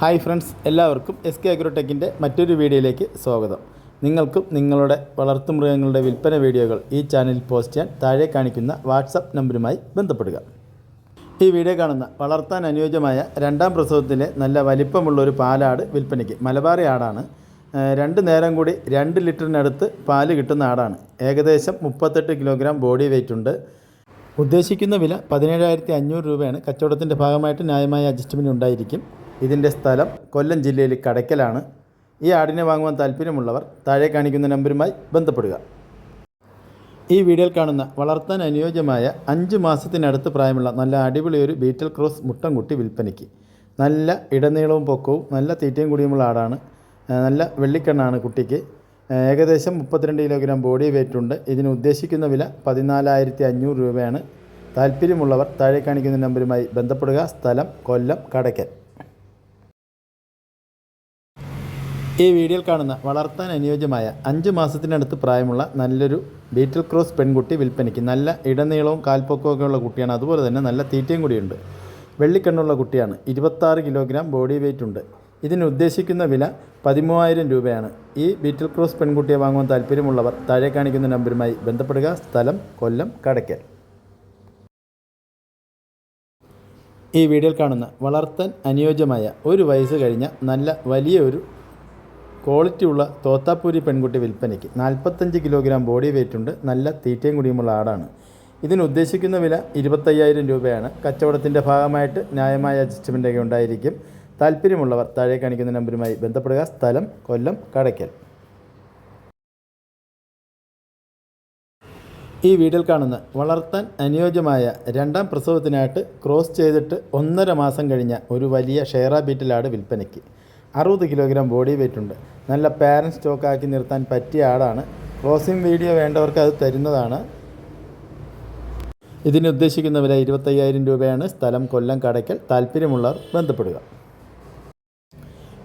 Hi friends എല്ലാവർക്കും S K അഗ്രോടെക്കിന്റെ മറ്റൊരു വീഡിയോയിലേക്ക് സ്വാഗതം. നിങ്ങൾക്കും നിങ്ങളുടെ വളർത്തുമൃഗങ്ങളുടെ വിൽപ്പന വീഡിയോകൾ ഈ ചാനലിൽ പോസ്റ്റ് ചെയ്യാൻ താഴെ കാണിക്കുന്ന വാട്സപ്പ് നമ്പറുമായി ബന്ധപ്പെടുക. ഈ വീഡിയോ കാണുന്ന വളർത്താൻ അനുയോജ്യമായ രണ്ടാം പ്രസവത്തിലെ നല്ല വലിപ്പമുള്ള ഒരു പാലാട് വിൽപ്പനയ്ക്ക് മലബാറി ആടാണ്. രണ്ട് നേരം കൂടി രണ്ട് ലിറ്ററിനടുത്ത് പാൽ കിട്ടുന്ന ആടാണ്. ഏകദേശം മുപ്പത്തെട്ട് കിലോഗ്രാം ബോഡി വെയിറ്റ് ഉണ്ട്. ഉദ്ദേശിക്കുന്ന വില പതിനേഴായിരത്തി അഞ്ഞൂറ് രൂപയാണ്. കച്ചവടത്തിന്റെ ഭാഗമായിട്ട് ന്യായമായ അഡ്ജസ്റ്റ്മെന്റ് ഉണ്ടായിരിക്കും. ഇതിന്റെ സ്ഥലം കൊല്ലം ജില്ലയിൽ കടയ്ക്കലാണ്. ഈ ആടിനെ വാങ്ങുവാൻ താല്പര്യമുള്ളവർ താഴെ കാണിക്കുന്ന നമ്പരുമായി ബന്ധപ്പെടുക. ഈ വീഡിയോയിൽ കാണുന്ന വളർത്താൻ അനുയോജ്യമായ അഞ്ച് മാസത്തിനടുത്ത് പ്രായമുള്ള നല്ല അടിപൊളി ഒരു ബീറ്റൽ ക്രോസ് മുട്ടൻകുട്ടി വിൽപ്പനയ്ക്ക്. നല്ല ഇടനീളവും പൊക്കവും നല്ല തീറ്റയും കൂടിയുമുള്ള ആടാണ്. നല്ല വെള്ളിക്കണ്ണാണ് കുട്ടിക്ക്. ഏകദേശം മുപ്പത്തിരണ്ട് കിലോഗ്രാം ബോഡി വെയിറ്റ് ഉണ്ട്. ഇതിന് ഉദ്ദേശിക്കുന്ന വില പതിനാലായിരത്തി അഞ്ഞൂറ് രൂപയാണ്. താല്പര്യമുള്ളവർ താഴെ കാണിക്കുന്ന നമ്പരുമായി ബന്ധപ്പെടുക. സ്ഥലം കൊല്ലം കടയ്ക്കൽ. ഈ വീഡിയോയിൽ കാണുന്ന വളർത്താൻ അനുയോജ്യമായ അഞ്ച് മാസത്തിനടുത്ത് പ്രായമുള്ള നല്ലൊരു ബീറ്റിൽ ക്രോസ് പെൺകുട്ടി വിൽപ്പനയ്ക്ക് നല്ല ഇടനീളവും കാൽപ്പൊക്കവും ഉള്ള കുട്ടിയാണ്. അതുപോലെ തന്നെ നല്ല തീറ്റയും കൂടിയുണ്ട് വെള്ളിക്കണ്ണുള്ള കുട്ടിയാണ്. ഇരുപത്താറ് കിലോഗ്രാം ബോഡി വെയിറ്റ് ഉണ്ട്. ഇതിന് ഉദ്ദേശിക്കുന്ന വില പതിമൂവായിരം രൂപയാണ്. ഈ ബീറ്റിൽ ക്രോസ് പെൺകുട്ടിയെ വാങ്ങുവാൻ താല്പര്യമുള്ളവർ താഴെ കാണിക്കുന്ന നമ്പരുമായി ബന്ധപ്പെടുക. സ്ഥലം കൊല്ലം കടയ്ക്കൽ. ഈ വീഡിയോയിൽ കാണുന്ന വളർത്താൻ അനുയോജ്യമായ ഒരു വയസ്സ് കഴിഞ്ഞ നല്ല വലിയ ഒരു ക്വാളിറ്റിയുള്ള തോത്താപ്പൂരി പെൺകുട്ടി വിൽപ്പനയ്ക്ക് നാൽപ്പത്തഞ്ച് കിലോഗ്രാം ബോഡി വെയിറ്റ് ഉണ്ട് നല്ല തീറ്റയും കുടിയുമുള്ള ആടാണ്. ഇതിന് ഉദ്ദേശിക്കുന്ന വില ഇരുപത്തയ്യായിരം രൂപയാണ്. കച്ചവടത്തിന്റെ ഭാഗമായിട്ട് ന്യായമായ അഡ്ജസ്റ്റ്മെന്റ് ഒക്കെ ഉണ്ടായിരിക്കും. താല്പര്യമുള്ളവർ താഴെ കാണിക്കുന്ന നമ്പരുമായി ബന്ധപ്പെടുക. സ്ഥലം കൊല്ലം കടയ്ക്കൽ. ഈ വീഡിയോയിൽ കാണുന്ന വളർത്താൻ അനുയോജ്യമായ രണ്ടാം പ്രസവത്തിനായിട്ട് ക്രോസ് ചെയ്തിട്ട് ഒന്നര മാസം കഴിഞ്ഞ ഒരു വലിയ ഷെയറാ ബീറ്റിലാട് വിൽപ്പനയ്ക്ക്. അറുപത് കിലോഗ്രാം ബോഡി വെയിറ്റ് ഉണ്ട്. നല്ല പാരൻ സ്റ്റോക്കാക്കി നിർത്താൻ പറ്റിയ ആടാണ് ക്രോസിംഗ് വീഡിയോ വേണ്ടവർക്ക് അത് തരുന്നതാണ്. ഇതിന് ഉദ്ദേശിക്കുന്ന വില ഇരുപത്തയ്യായിരം രൂപയാണ് സ്ഥലം കൊല്ലം കടയ്ക്കൽ താല്പര്യമുള്ളവർ ബന്ധപ്പെടുക.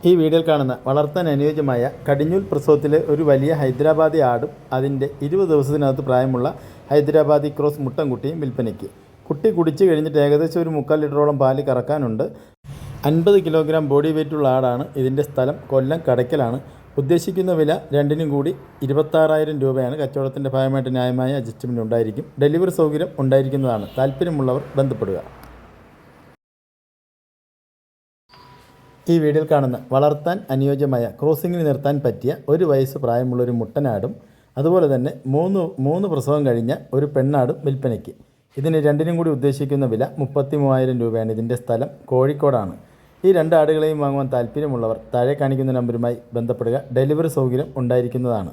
ഈ വീഡിയോയിൽ കാണുന്ന വളർത്താൻ അനുയോജ്യമായ കടിഞ്ഞൂൽ പ്രസവത്തിലെ ഒരു വലിയ ഹൈദരാബാദി ആടും അതിന്റെ ഇരുപത് ദിവസത്തിനകത്ത് പ്രായമുള്ള ഹൈദരാബാദി ക്രോസ് മുട്ടൻകുട്ടിയും വിൽപ്പനയ്ക്ക്. കുട്ടി കുടിച്ചു കഴിഞ്ഞിട്ട് ഏകദേശം ഒരു മുക്കാൽ ലിറ്ററോളം പാൽ കറക്കാനുണ്ട്. അൻപത് കിലോഗ്രാം ബോഡി വെയിറ്റുള്ള ആടാണ് ഇതിന്റെ സ്ഥലം കൊല്ലം കടയ്ക്കലാണ്. ഉദ്ദേശിക്കുന്ന വില രണ്ടിനും കൂടി ഇരുപത്താറായിരം രൂപയാണ്. കച്ചവടത്തിന്റെ ഭാഗമായിട്ട് ന്യായമായ അഡ്ജസ്റ്റ്മെന്റ് ഉണ്ടായിരിക്കും. ഡെലിവറി സൗകര്യം ഉണ്ടായിരിക്കുന്നതാണ്. താല്പര്യമുള്ളവർ ബന്ധപ്പെടുക. ഈ വീഡിയോയിൽ കാണുന്ന വളർത്താൻ അനുയോജ്യമായ ക്രോസിങ്ങിന് നിർത്താൻ പറ്റിയ ഒരു വയസ്സ് പ്രായമുള്ള ഒരു മുട്ടനാടും അതുപോലെ തന്നെ മൂന്ന് മൂന്ന് പ്രസവം കഴിഞ്ഞ ഒരു പെണ്ണാടും വിൽപ്പനയ്ക്ക്. ഇതിന് രണ്ടിനും കൂടി ഉദ്ദേശിക്കുന്ന വില മുപ്പത്തി മൂവായിരം രൂപയാണ്. ഇതിന്റെ സ്ഥലം കോഴിക്കോടാണ്. ഈ രണ്ട് ആടുകളെയും വാങ്ങുവാൻ താല്പര്യമുള്ളവർ താഴെ കാണിക്കുന്ന നമ്പറുമായി ബന്ധപ്പെടുക. ഡെലിവറി സൗകര്യം ഉണ്ടായിരിക്കുന്നതാണ്.